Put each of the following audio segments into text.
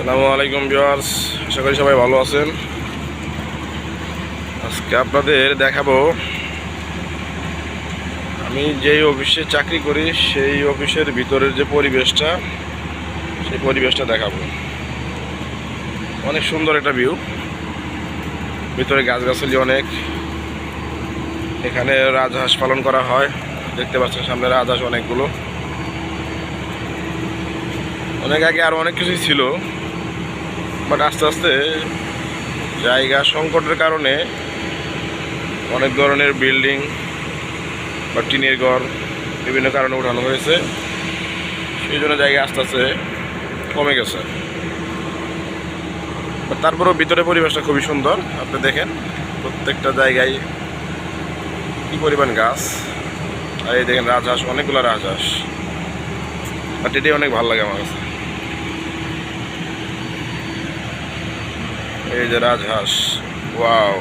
আসসালামু আলাইকুম ভিউয়ার্স, আশা করি সবাই ভালো আছেন। আজকে আপনাদের দেখাবো, আমি যেই অফিসে চাকরি করি, সেই অফিসের ভিতরের যে পরিবেশটা, সেই পরিবেশটা দেখাবো। অনেক সুন্দর একটা ভিউ। ভিতরে গাছগাছালি অনেক। এখানে রাজহাঁস পালন করা হয়। দেখতে পাচ্ছেন সামনে রাজহাঁস অনেকগুলো। অনেক আগে আরও অনেক কিছুই ছিল। বাট আস্তে আস্তে জায়গা সংকটের কারণে অনেক ধরনের বিল্ডিং বা টিনের ঘর বিভিন্ন কারণে উঠানো হয়েছে। সেই জন্য জায়গা আস্তে আস্তে কমে গেছে। তারপরেও ভিতরে পরিবেশটা খুবই সুন্দর। আপনি দেখেন প্রত্যেকটা জায়গায় কি পরিমাণ গাছ। আর এই দেখেন রাজহাঁস, অনেকগুলো রাজহাঁস। বাট এটাই অনেক ভালো লাগে আমার কাছে। এই যে রাজহাঁস, ওয়াও।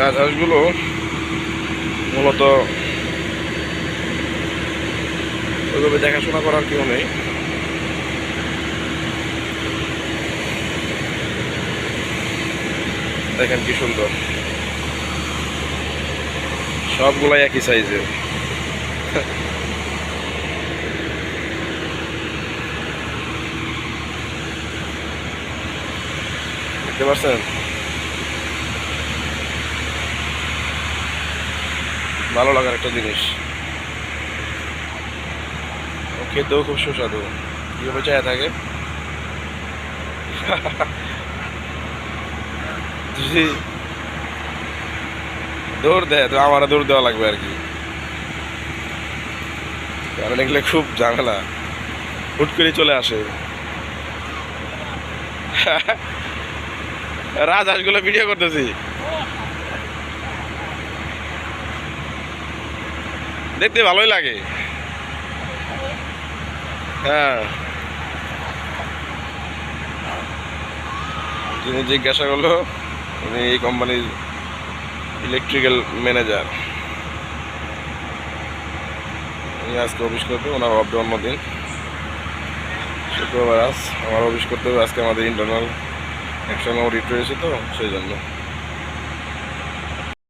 রাজহাঁসগুলো মূলত ওইভাবে দেখাশোনা করার কেউ নেই। দেখেন কি সুন্দর। সবগুলাই একই সাইজের দেখতে পাচ্ছেন? ভালো লাগার একটা জিনিস। খেতেও খুব সুস্বাদু। কীভাবে চায় থাকে যদি দৌড় দেয়, তো আমার দৌড় দেওয়া লাগবে আর কি। কারণ এগুলো খুব ঝামেলা। হুট করে চলে আসে। রাজ রাজহাঁসগুলো ভিডিও করতেছি। দেখতে ভালোই লাগে। হ্যাঁ। যিনি জিজ্ঞাসা করল, উনি এই কোম্পানির ইলেকট্রিক্যাল ম্যানেজার উনি আজকে অফিস করবে, ওনার অফ জন্মদিন। শুক্রবার আজ। আমার অফিস করতে হবে, আজকে আমাদের ইন্টারনাল একসঙ্গে অডিট রয়েছে তো, সেই জন্য।